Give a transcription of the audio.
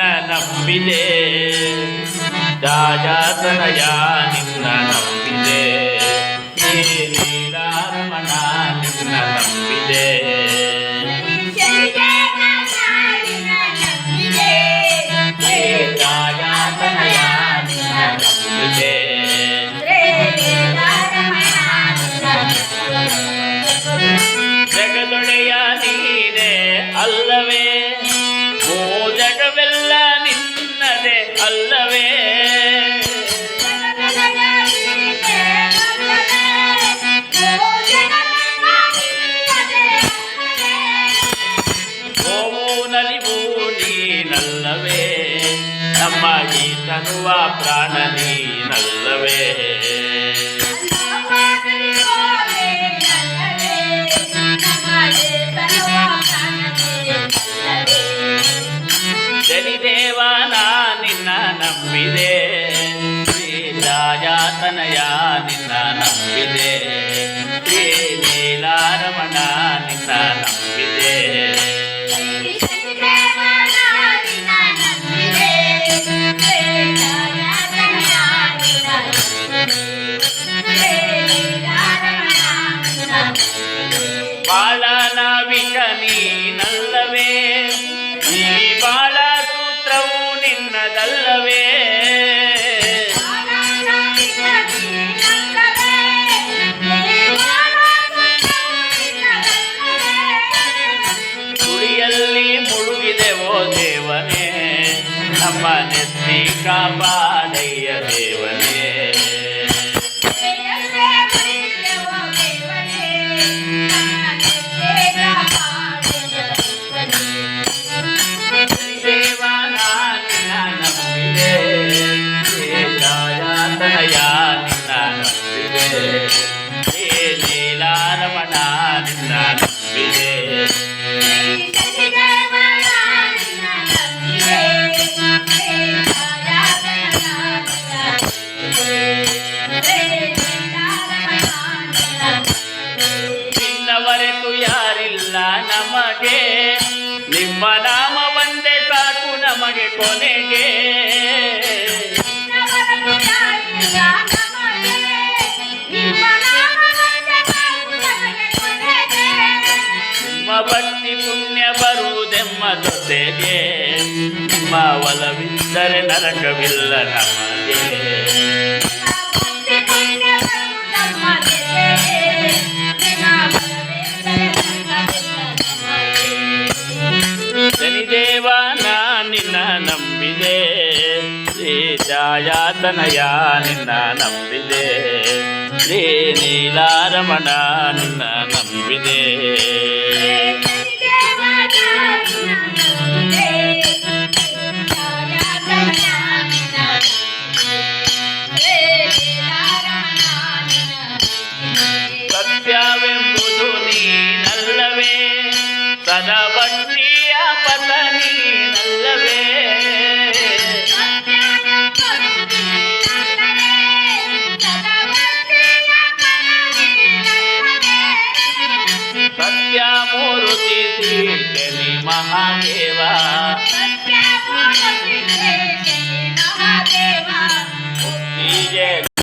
ನಿನ್ನ ನಂಬಿದೆ ರಾಜಾತನಯ ನಿನ್ನ ನಂಬಿದೆ ಶ್ರೀ ನೀಲಾರಮಣ ನಿನ್ನ ನಂಬಿದೆ ಶ್ರೀ ರಾಜಾತನಯ ನಿನ್ನ ನಂಬಿದೆ ಜಗದೊಡೆಯ ನೀನೇ ಅಲ್ಲವೇ ಓ ಜಗವೆಲ್ಲ అల్లవే. నల్లవే. తమ్మ ఈ తనువా ప్రాణని నల్లవే. ರಾಜಾತನಯ ನಿನ್ನ ನಂಬಿದೆ ಶ್ರೀ ನೀಲಾರಮಣ ನಿನ್ನ ನಂಬಿದೆ ಬಾಳ ನಾವಿಕ ನೀನಲ್ಲವೇ ಈ ಬಾಳ ಸೂತ್ರವು ನಿನ್ನದಲ್ಲವೇ ನಮ್ಮ ನೆತ್ತಿ ಕಾಪಾಡಯ್ಯ ದೇವನೇ ದೇವನ ಕೊನೆಗೆ. ನಿಮ್ಮ ಭಕ್ತಿ ಪುಣ್ಯ ಬರುವುದೆಮ್ಮ ಜೊತೆಗೆ ನಿಮ್ಮ ಒಲವಿದ್ದರೆ ನರಕವಿಲ್ಲ ನಮಗೆ. ಛಾಯಾತನಯ ನಿನ್ನ ನಂಬಿದೆ ಶ್ರೀ ನೀಲಾರಮಣ ನಿನ್ನ ನಂಬಿದೆ श्री शनि महादेवा। जय